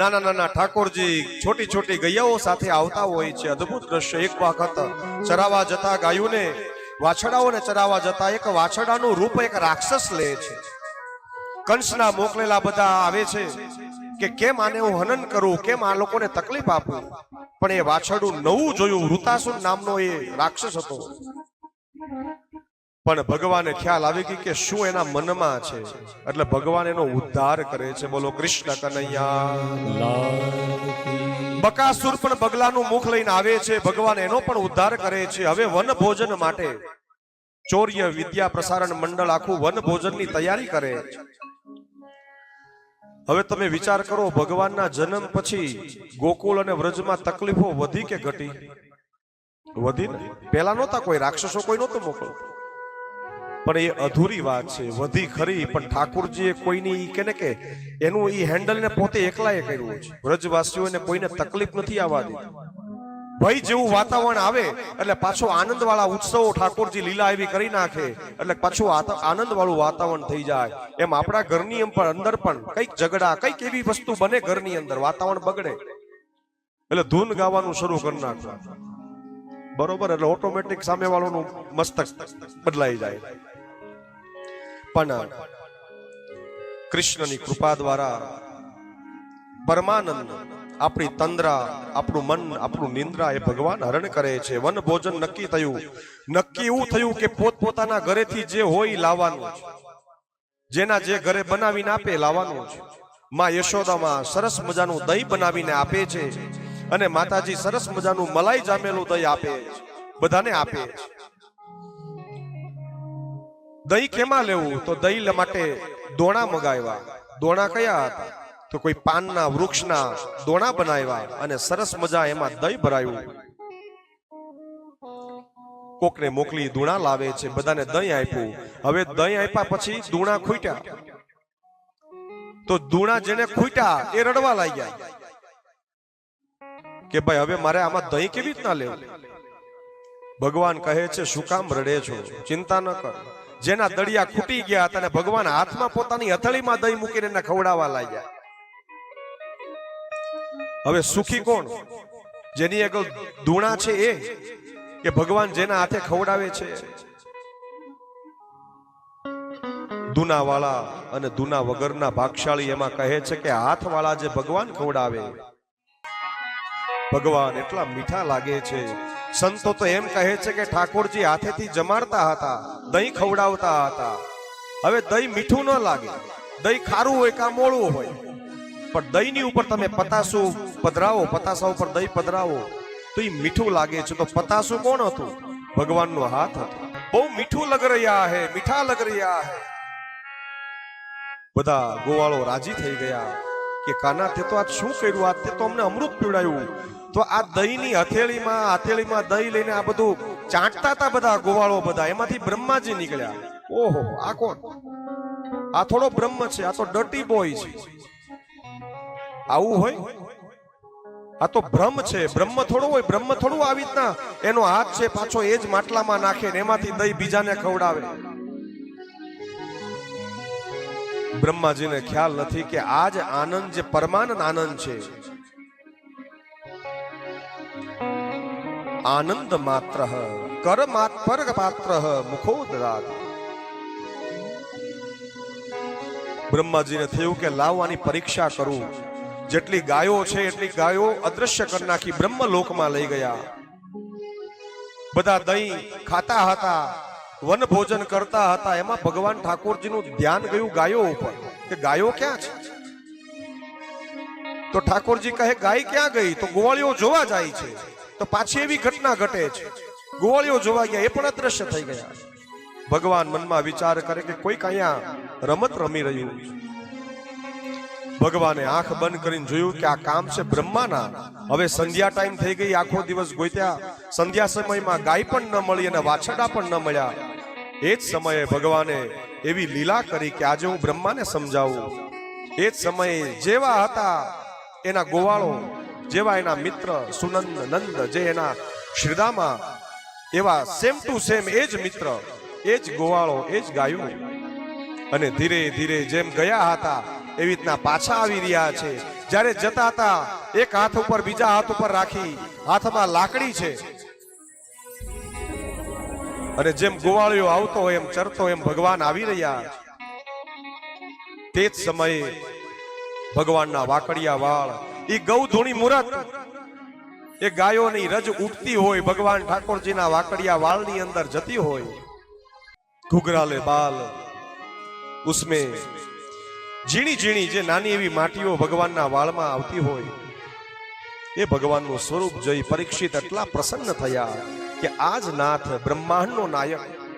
નાના નાના ઠાકોરજી છોટી છોટી ગૈયાઓ સાથે આવતા હોય છે. અદ્ભુત દ્રશ્ય. એક વખત ચરાવા જતા ગાયોને વાછડાઓને ચરાવવા જતા એક વાછડાનું રૂપ એક રાક્ષસ લે છે. કંસના મોકલેલા બધા આવે છે કે કેમ આને હું હનન કરું? કેમ આ લોકોને તકલીફ આપું? પણ એ વાછડું નવું જોયું. વૃતાસુર નામનો એ રાક્ષસ હતો. પણ ભગવાને ખ્યાલ આવી ગઈ કે શું એના મનમાં છે. એટલે ભગવાન એનો ઉદ્ધાર કરે છે. બોલો, કૃષ્ણ કનૈયા. બકાસુર પણ બગલાનું મુખ લઈને આવે છે. ભગવાન એનો પણ ઉદ્ધાર કરે છે. હવે વન ભોજન માટે ચોર્ય વિદ્યા પ્રસારણ મંડળ આખું વન ભોજનની તૈયારી કરે હવે તમે વિચાર કરો, ભગવાનના જન્મ પછી ગોકુળ અને વ્રજમાં તકલીફો વધી કે ઘટી? વધી પેલા નહોતા કોઈ રાક્ષસો કોઈ નહોતો મોકલતો. પણ એ અધૂરી વાત છે, વધી ખરી, પણ ઠાકુરજીએ કોઈની કે ને કે એનું ઈ હેન્ડલ ને પોતે એકલાએ કર્યું છે. વ્રજવાસીઓને કોઈને તકલીફ નથી આવવા દીધી ભય જેવું વાતાવરણ આવે, એટલે પાછો આનંદ વાળા ઉત્સવો ઠાકોરજી લીલા એવી કરી નાખે, એટલે પાછું આનંદ વાળું વાતાવરણ થઈ જાય. એમ આપણા ઘરની એમ પણ અંદર પણ કંઈક ઝઘડા, કંઈક એવી વસ્તુ બને ઘરની અંદર, વાતાવરણ બગડે. એટલે ધૂન ગાવાનું શરૂ કરી નાખવું બરોબર, એટલે ઓટોમેટિક સામે વાળાનું મસ્તક બદલાઈ જાય. પણ કૃષ્ણની કૃપા દ્વારા પરમાનંદ આપણી તંદ્રા, આપણું મન, આપણું નિંદ્રા એ ભગવાન હરણ કરે છે. વન ભોજન નક્કી થયું. નક્કી એવું થયું કે પોતપોતાના ઘરેથી જે હોય લાવવાનું. જેના જે ઘરે બનાવીને આપે લાવવાનું છે માં યશોદામાં સરસ મજાનું દહીં બનાવીને આપે છે અને માતાજી સરસ મજાનું મલાઈ જામેલું દહીં આપે છે. બધાને આપે છે. દહીં કેમાં લેવું? તો દહીં માટે દોણા મગાવ્યા. દોણા કયા હતા? તો કોઈ પાનના, વૃક્ષના દોણા બનાવ્યા અને સરસ મજા એમાં દહીં ભરાયું. કોકને મોકલી દૂણા લાવે છે, બધાને દહીં આપ્યું. હવે દહીં આપ્યા પછી દૂણા ખૂટ્યા. તો દૂણા જેને ખૂટ્યા, એ રડવા લાગ્યા. કે ભાઈ, હવે મારે આમાં દહીં કેવી રીતના લેવું? ભગવાન કહે છે, શું કામ રડે છો? ચિંતા ન કર. જેના દળિયા ખૂટી ગયા હતા અને ભગવાન હાથમાં પોતાની હથેળીમાં દહીં મૂકીને એને ખવડાવવા લાગ્યા. હવે સુખી કોણ? જેની આગળ દૂણા છે એ કે ભગવાન જેના હાથે ખવડાવે છે? દુનાવાળા અને દુના વગરના ભાગશાળી એમાં કહે છે કે હાથવાળા જે ભગવાન ખવડાવે, ભગવાન એટલા મીઠા લાગે છે સંતો તો એમ કહે છે કે ઠાકોરજી હાથેથી જમાડતા હતા, દહીં ખવડાવતા હતા. હવે દહીં મીઠું ન લાગે, દહીં ખારું હોય કાં મોળું હોય. પણ દહીંની ઉપર તમે પતાસું પધરાવો પતાસા ઉપર દહીં પધરાવો, તો એ મીઠું લાગે છે. તો પતાસું કોણ હતું? ભગવાનનો હાથ હતો. બહુ મીઠું લગ રહ્યા હે, મીઠા લગ રહ્યા હે. બધા ગોવાળો રાજી થઈ ગયા. કે કાના તે તો આજ શું કર્યું? આજ તે તો અમને અમૃત પીવડાયું. તો આ દહીંની હથેળીમાં હથેળીમાં દહીં લઈને આ બધું ચાટતા હતા બધા ગોવાળો બધા. એમાંથી બ્રહ્માજી નીકળ્યા. ઓહો, આ કોણ? આ થોડો બ્રહ્મ છે, આ તો ડટી બોય છે. આવું હોય? આ તો બ્રહ્મ છે બ્રહ્મ થોડું હોય બ્રહ્મ થોડું આવી રીતના. એનો હાથ છે, પાછો એ જ માટલામાં નાખે ને એમાંથી દહીં બીજાને ખવડાવે. બ્રહ્માજીને ખ્યાલ નથી કે આ જ આનંદ જે પરમાનંદ આનંદ છે. આનંદ માત્ર કર પર પાત્ર મુખોદરાત બ્રહ્માજીને થયું કે લાવવાની પરીક્ષા કરું. જેટલી ગાયો છે એટલી ગાયો અદ્રશ્ય કરી નાખી બ્રહ્મલોકમાં લઈ ગયા. બધા દહીં ખાતા હતા. વન ભોજન કરતા હતા. એમાં ભગવાન ઠાકોરજીનું ધ્યાન ગયું ગાયો ઉપર, કે ગાયો ક્યાં છે? તો ઠાકોરજી કહે, ગાય ક્યાં ગઈ? તો ગોવાળીઓ જોવા જાય છે. તો પાછી એવી ઘટના ઘટે છે. ગોવાળીઓ જોવા ગયા, એ પણ અદ્રશ્ય થઈ ગયા. ભગવાન મનમાં વિચાર કરે કે કોઈક અહીંયા રમત રમી રહ્યું ભગવાને આંખ બંધ કરીને જોયું કે આ કામ છે બ્રહ્માના. હવે સંધ્યા ટાઈમ થઈ ગઈ, આખો દિવસ ગોત્યા સંધ્યા સમયમાં ગાય પણ ન મળી અને વાછરડા પણ ન મળ્યા. એ જ સમયે ભગવાને એવી લીલા કરી કે આજે હું બ્રહ્માને સમજાવું. એ જ સમયે જેવા હતા એના ગોવાળો, જેવા એના મિત્ર સુનંદ, નંદ, જે એના શ્રીદામાં, એવા સેમ ટુ સેમ એ જ મિત્ર, એ જ ગોવાળો, એ જ ગાયો. અને ધીરે ધીરે જેમ ગયા હતા, એવી રીતના પાછા આવી રહ્યા છે. જ્યારે જતા હતા, એક હાથ ઉપર બીજા હાથ ઉપર રાખી, હાથમાં લાકડી છે. અને જેમ ગોવાળિયો આવતો હોય, એમ ચરતો એમ ભગવાન આવી રહ્યા તે જ સમયે ભગવાનના વાકડિયા વાળ એ ગૌધૂણી મુરત, એ ગાયોની રજ ઉઠતી હોય, ભગવાન ઠાકોરજીના વાકડિયા વાળની અંદર જતી હોય. ઘુઘરાલે બાલ, ઉસમે ઝીણી ઝીણી જે નાની એવી માટીઓ ભગવાનના વાળમાં આવતી હોય, એ ભગવાનનું સ્વરૂપ જોઈ પરીક્ષિત એટલા પ્રસન્ન થયા. કે આજ નાથ બ્રહ્માંડનો નાયક